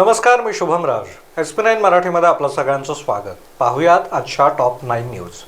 नमस्कार मी Shubham Raj S P nine मराठीमध्ये आपलं सगळ्यांचं स्वागत. पाहूयात आजच्या टॉप नाईन न्यूज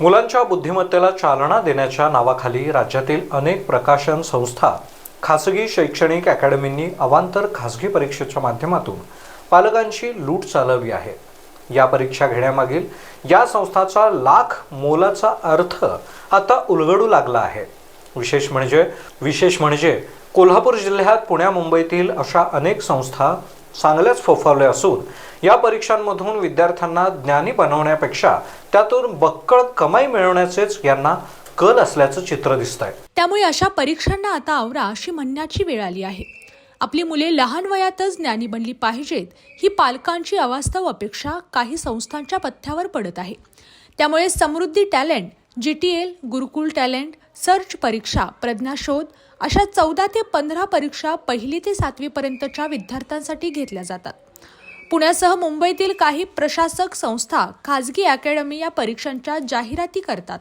मुलांच्या बुद्धिमत्तेला चालना देण्याच्या नावाखाली राज्यातील अनेक प्रकाशन संस्था खासगी शैक्षणिक अकॅडमींनी अवांतर खासगी परीक्षेच्या माध्यमातून पालकांची लूट चालवली आहे. या परीक्षा घेण्यामागील या संस्थाचा लाख मोलाचा अर्थ आता उलगडू लागला आहे. विशेष म्हणजे विशेष म्हणजे कोल्हापूर जिल्ह्यात पुण्या मुंबईतील अशा अनेक संस्था चांगल्याच फोफावल्या असून या परीक्षांमधून विद्यार्थ्यांना ज्ञानी बनवण्यापेक्षा त्यातून बक्कळ कमाई मिळवण्याचेच यांना कल असल्याचं चित्र दिसत आहे त्यामुळे अशा परीक्षांना आता आवरा अशी म्हणण्याची वेळ आली आहे. आपली मुले लहान वयातच ज्ञानी बनली पाहिजेत ही पालकांची अवास्तव अपेक्षा काही संस्थांच्या पथ्यावर पडत आहे. त्यामुळे Samruddhi talent G T L Gurukul talent search परीक्षा प्रज्ञाशोध अशा चौदा ते पंधरा परीक्षा पहिली ते सातवीपर्यंतच्या विद्यार्थ्यांसाठी घेतल्या जातात. पुण्यासह मुंबईतील काही प्रशासक संस्था खाजगी अकॅडमी या परीक्षांच्या जाहिराती करतात.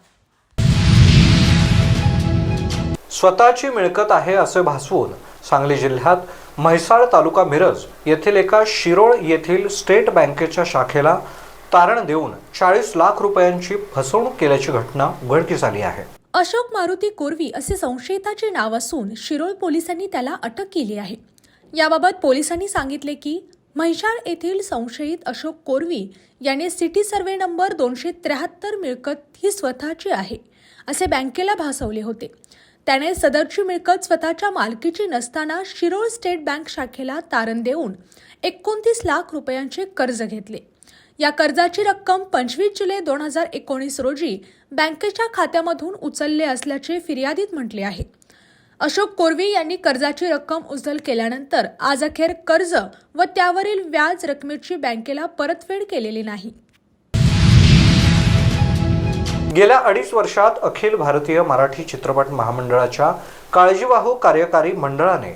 स्वतःची मिळकत आहे असे भासवून सांगली जिल्ह्यात म्हैसाळ तालुका मिरज येथील एका शिरोळ येथील स्टेट बँकेच्या शाखेला तारण देऊन चाळीस लाख रुपयांची फसवणूक केल्याची घटना उघडकीस आली आहे. अशोक मारुती कोरवी असे संशयिताचे नाव असून शिरोळ पोलिसांनी त्याला अटक केली आहे. याबाबत पोलिसांनी सांगितले की म्हैसाळ येथील संशयित अशोक कोरवी याने सिटी सर्वे नंबर दोनशे त्र्याहत्तर मिळकत ही स्वतःची आहे असे बँकेला भासवले होते. त्याने सदरची मिळकत स्वतःच्या मालकीची नसताना शिरोळ स्टेट बँक शाखेला तारण देऊन एकोणतीस लाख रुपयांचे कर्ज घेतले. या कर्जाची रक्कम पंचवीस जुलै दोन हजार एकोणीस रोजी बँकेच्या खात्यामधून उचलले असल्याचे फिर्यादीत म्हटले आहे. अशोक कोरवी यांनी कर्जाची रक्कम उचल केल्यानंतर आज अखेर कर्ज व त्यावरील व्याज रकमेची बँकेला परतफेड केलेली नाही. गेल्या अडीच वर्षात अखिल भारतीय मराठी चित्रपट महामंडळाच्या काळजीवाहू कार्यकारी मंडळाने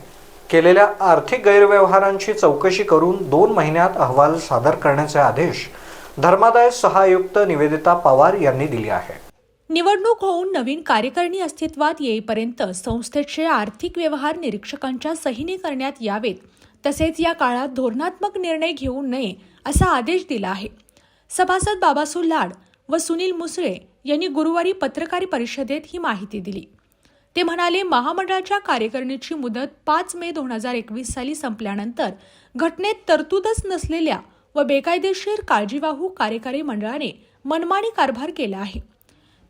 केलेल्या आर्थिक गैरव्यवहारांची चौकशी करून दोन महिन्यात अहवाल सादर करण्याचे आदेश धर्मादाय सहायुक्त निवेदिता पवार यांनी दिली आहे. निवडणूक होऊन नवीन कार्यकारिणी अस्तित्वात येईपर्यंत संस्थेचे आर्थिक व्यवहार निरीक्षकांच्या सहीने करण्यात यावेत. तसेच या काळात धोरणात्मक निर्णय घेऊ नये असा आदेश दिला आहे. सभासद बाबासू लाड व सुनील मुसळे यांनी गुरुवारी पत्रकार परिषदेत ही माहिती दिली. ते म्हणाले महामंडळाच्या कार्यकारिणीची मुदत पाच मे दोन हजार एकवीस साली संपल्यानंतर घटनेत तरतूदच नसलेल्या व बेकायदेशीर काळजीवाहू कार्यकारी मंडळाने मनमानी कारभार केला आहे.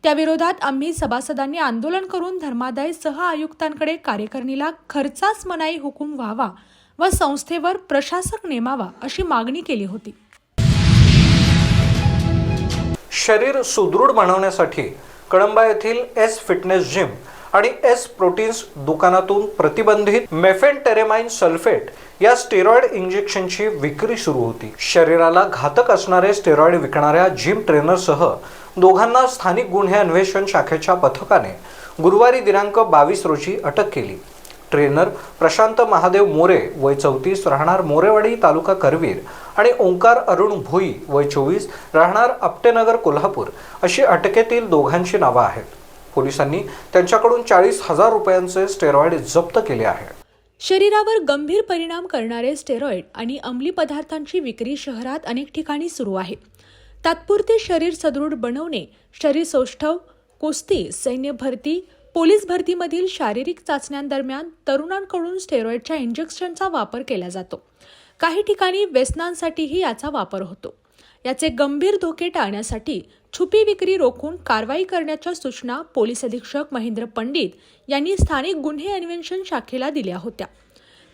त्याविरोधात आम्ही सभासदांनी आंदोलन करून धर्मादाय सह आयुक्तांकडे कार्यकारिणीला खर्चास मनाई हुकूम व्हावा व संस्थेवर प्रशासक नेमावा अशी मागणी केली होती. शरीर सुदृढ बनवण्यासाठी कळंबा येथील एस फिटनेस जिम आणि एस प्रोटीन्स दुकानातून प्रतिबंधित मेफेनटेरेमाइन सल्फेट या स्टेरॉइड इंजेक्शनची विक्री सुरू होती. शरीराला घातक असणारे स्टेरॉइड विकणाऱ्या जिम ट्रेनरसह दोघांना स्थानिक गुन्हे अन्वेषण शाखेच्या पथकाने गुरुवारी दिनांक बावीस रोजी अटक केली. ट्रेनर प्रशांत महादेव मोरे वय चौतीस राहणार मोरेवाडी तालुका करवीर आणि ओंकार अरुण भोई वय चोवीस राहणार आपटेनगर कोल्हापूर अशी अटकेतील दोघांची नावं आहेत. पोलिसांनी त्यांच्याकडून चाळीस हजार रुपयांचे स्टेरॉइड जप्त केले आहे. शरीरावर गंभीर परिणाम करणारे स्टेरॉइड आणि अंमली पदार्थांची विक्री शहरात अनेक ठिकाणी सुरू आहे. तात्पुरते शरीर सदृढ बनवणे शरीर सौष्ठव कुस्ती सैन्य भरती पोलीस भरतीमधील शारीरिक चाचण्यांदरम्यान तरुणांकडून स्टेरॉइडच्या इंजेक्शनचा वापर केला जातो. काही ठिकाणी व्यसनांसाठीही याचा वापर होतो. याचे गंभीर धोके टाळण्यासाठी छुपी विक्री रोखून कारवाई करण्याच्या सूचना पोलीस अधीक्षक महेंद्र पंडित यांनी स्थानिक गुन्हे अन्वेषण शाखेला दिल्या होत्या.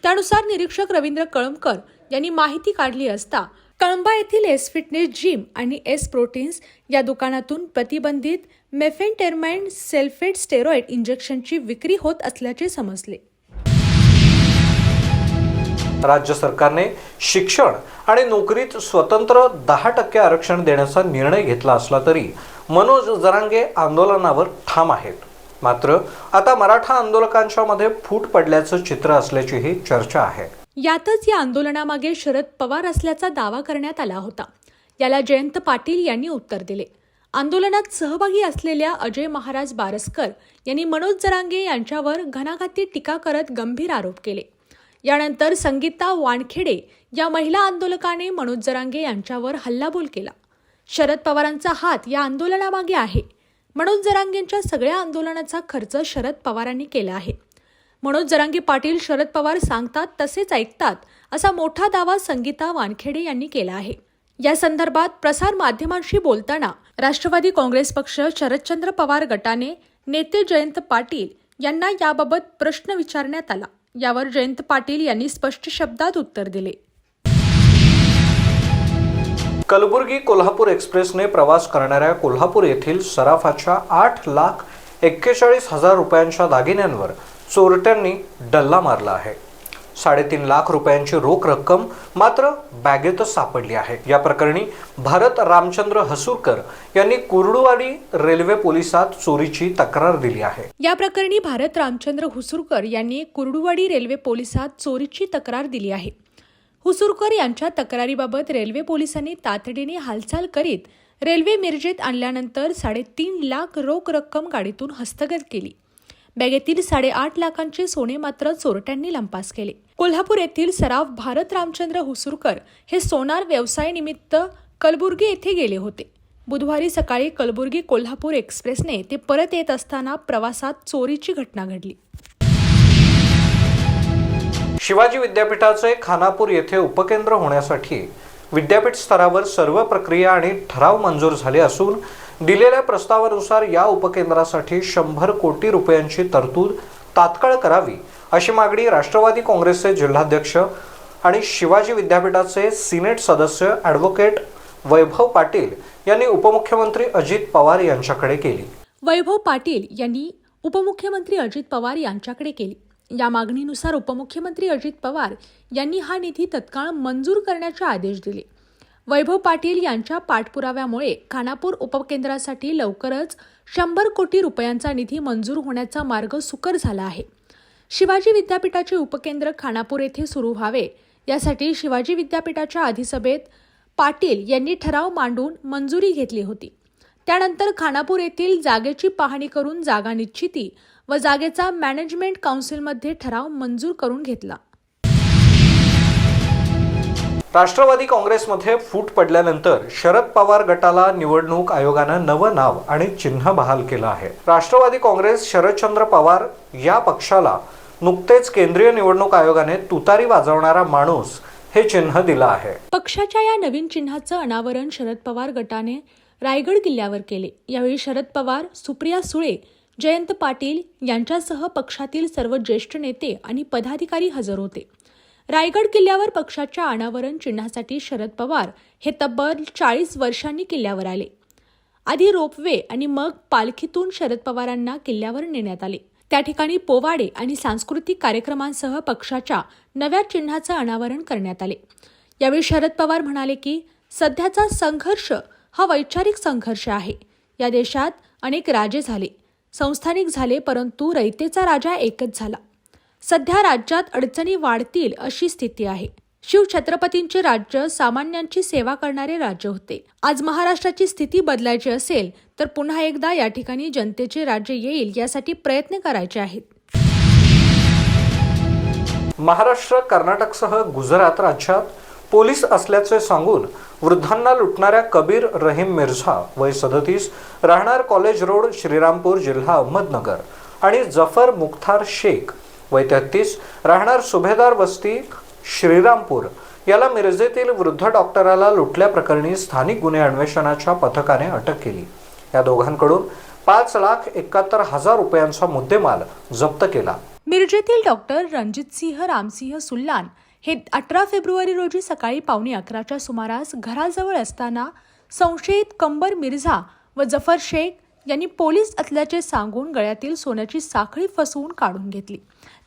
त्यानुसार निरीक्षक रवींद्र कळमकर यांनी माहिती काढली असता कळंबा येथील एस फिटनेस जिम आणि एस प्रोटीन्स या दुकानातून प्रतिबंधित मेफेनटेरमाइन सेल्फेट स्टेरॉइड इंजेक्शनची विक्री होत असल्याचे समजले. राज्य सरकारने शिक्षण आणि नोकरीत स्वतंत्र दहा टक्के आरक्षण देण्याचा निर्णय घेतला असला तरी मनोज जरांगे आंदोलनावर ठाम आहेत. मात्र आता मराठा आंदोलकांच्या मध्ये फूट पडल्याचं चित्र असल्याचीही चर्चा आहे. यातच या आंदोलनामागे शरद पवार असल्याचा दावा करण्यात आला होता. याला जयंत पाटील यांनी उत्तर दिले. आंदोलनात सहभागी असलेल्या अजय महाराज बारसकर यांनी मनोज जरांगे यांच्यावर घणाघाती टीका करत गंभीर आरोप केले. यानंतर संगीता वानखेडे या महिला आंदोलकाने मनोज जरांगे यांच्यावर हल्लाबोल केला. शरद पवारांचा हात या आंदोलनामागे आहे. मनोज जरांगेंच्या सगळ्या आंदोलनाचा खर्च शरद पवारांनी केला आहे. मनोज जरांगे पाटील शरद पवार सांगतात तसेच ऐकतात असा मोठा दावा संगीता वानखेडे यांनी केला आहे. या संदर्भात प्रसार माध्यमांशी बोलताना राष्ट्रवादी काँग्रेस पक्ष शरदचंद्र पवार गटाने नेते जयंत पाटील यांना याबाबत प्रश्न विचारण्यात आला. यावर जयंत पाटील यांनी स्पष्ट शब्दात उत्तर दिले. कलबुर्गी कोल्हापूर एक्सप्रेसने प्रवास करणाऱ्या कोल्हापूर येथील सराफाच्या आठ लाख एक्केचाळीस हजार रुपयांच्या दागिन्यांवर चोरट्यांनी डल्ला मारला आहे. साडेतीन लाख रुपयांची रोख रक्कम मात्र बॅगेतच सापडली आहे. या प्रकरणी भारत रामचंद्र हसूरकर यांनी कुर्डुवाडी रेल्वे पोलिसात चोरीची तक्रार दिली आहे. या प्रकरणी भारत रामचंद्र हुसूरकर यांनी कुर्डुवाडी रेल्वे पोलिसात चोरीची तक्रार दिली आहे. हुसूरकर यांच्या तक्रारीबाबत रेल्वे पोलिसांनी तातडीने हालचाल करीत रेल्वे मिरजेत आणल्यानंतर साडेतीन लाख रोख रक्कम गाडीतून हस्तगत केली. बॅगेतील साडेआठ लाखांचे सोने मात्र चोरट्यांनी लंपास केले. कोल्हापूर येथील सराफ भारत रामचंद्र हुसुरकर हे सोनार व्यवसायानिमित्त कलबुर्गी येथे गेले होते. बुधवारी सकाळी कलबुर्गी कोल्हापूर एक्सप्रेसने ते परत येत असताना प्रवासात चोरीची घटना घडली. शिवाजी विद्यापीठाचे खानापूर येथे उपकेंद्र होण्यासाठी विद्यापीठ स्तरावर सर्व प्रक्रिया आणि ठराव मंजूर झाले असून दिलेल्या प्रस्तावानुसार या उपकेंद्रासाठी शंभर कोटी रुपयांची तरतूद तात्काळ करावी अशी मागणी राष्ट्रवादी काँग्रेसचे जिल्हाध्यक्ष आणि शिवाजी विद्यापीठाचे सिनेट सदस्य ॲडव्होकेट वैभव पाटील यांनी उपमुख्यमंत्री अजित पवार यांच्याकडे केली. वैभव पाटील यांनी उपमुख्यमंत्री अजित पवार यांच्याकडे केली. या मागणीनुसार उपमुख्यमंत्री अजित पवार यांनी हा निधी तत्काळ मंजूर करण्याचे आदेश दिले. वैभव पाटील यांच्या पाठपुराव्यामुळे खानापूर उपकेंद्रासाठी लवकरच शंभर कोटी रुपयांचा निधी मंजूर होण्याचा मार्ग सुकर झाला आहे. शिवाजी विद्यापीठाचे उपकेंद्र खानापूर येथे सुरू व्हावे यासाठी शिवाजी विद्यापीठाच्या अधिसभेत पाटील यांनी ठराव मांडून मंजुरी घेतली होती. त्यानंतर खानापूर येथील जागेची पाहणी करून जागा निश्चिती व जागेचा मॅनेजमेंट काउन्सिलमध्ये ठराव मंजूर करून घेतला. राष्ट्रवादी काँग्रेसमध्ये फूट पडल्यानंतर शरद पवार गटाला निवडणूक आयोगानं नवं नाव आणि चिन्ह बहाल केलं आहे. राष्ट्रवादी काँग्रेस शरदचंद्र पवार या पक्षाला नुकतेच केंद्रीय निवडणूक आयोगाने तुतारी वाजवणारा माणूस हे चिन्ह दिलं आहे. पक्षाच्या या नवीन चिन्हाचं अनावरण शरद पवार गटाने रायगड किल्ल्यावर केले. यावेळी शरद पवार सुप्रिया सुळे जयंत पाटील यांच्यासह पक्षातील सर्व ज्येष्ठ नेते आणि पदाधिकारी हजर होते. रायगड किल्ल्यावर पक्षाच्या अनावरण चिन्हासाठी शरद पवार हे तब्बल चाळीस वर्षांनी किल्ल्यावर आले. आधी रोपवे आणि मग पालखीतून शरद पवारांना किल्ल्यावर नेण्यात आले. त्या ठिकाणी पोवाडे आणि सांस्कृतिक कार्यक्रमांसह पक्षाच्या नव्या चिन्हाचं अनावरण करण्यात आले. यावेळी शरद पवार म्हणाले की सध्याचा संघर्ष हा वैचारिक संघर्ष आहे. या देशात अनेक राजे झाले. संस्थानिक झाले परंतु रयतेचा राजा एकच झाला. सध्या राज्यात अडचणी वाढतील अशी स्थिती आहे. शिवछत्रपतींचे राज्य सामान्यांची सेवा करणारे राज्य होते. आज महाराष्ट्राची स्थिती बदलायची असेल तर पुन्हा एकदा या ठिकाणी जनतेचे राज्य येईल यासाठी प्रयत्न करायचे आहेत. महाराष्ट्र कर्नाटकसह गुजरात राज्यात पोलीस असल्याचे सांगून वृद्धांना लुटणाऱ्या कबीर रहीम मिर्झा वय सदतीस राहणार कॉलेज रोड श्रीरामपूर जिल्हा अहमदनगर आणि जफर मुख्तार शेख वय तेहतीस राहणार सुभेदार वस्ती श्रीरामपूर. याला मिरजेतील वृद्ध डॉक्टराला लुटल्याप्रकरणी स्थानिक गुन्हे अन्वेषणाच्या पथकाने अटक केली. या दोघांकडून पाच लाख एकाहत्तर हजार रुपयांचा मुद्देमाल जप्त केला. मिरजेतील डॉक्टर रणजितसिंह रामसिंह सुल्लान हे अठरा फेब्रुवारी रोजी सकाळी पावणे अकराच्या सुमारास घराजवळ असताना संशयित कंबर मिर्झा व जफर शेख यांनी पोलीस असल्याचे सांगून गळ्यातील सोन्याची साखळी फसवून काढून घेतली.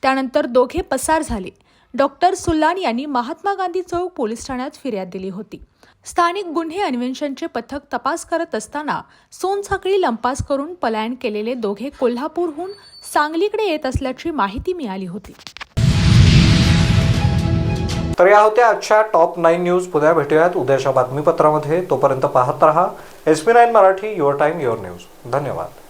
त्यानंतर दोघे पसार झाले. डॉक्टर सुल्लान यांनी महात्मा गांधी चौक पोलीस ठाण्यात फिर्याद दिली होती. स्थानिक गुन्हे अन्वेषणचे पथक तपास करत असताना सोनसाखळी लंपास करून पलायन केलेले दोघे कोल्हापूरहून सांगलीकडे येत असल्याची माहिती मिळाली होती. तर या होत्या आजच्या टॉप नाईन न्यूज पुन्हा भेटूयात. उद्याच्या बातमीपत्रामध्ये तोपर्यंत पाहत रहा. S P nine Marathi your time your news. धन्यवाद.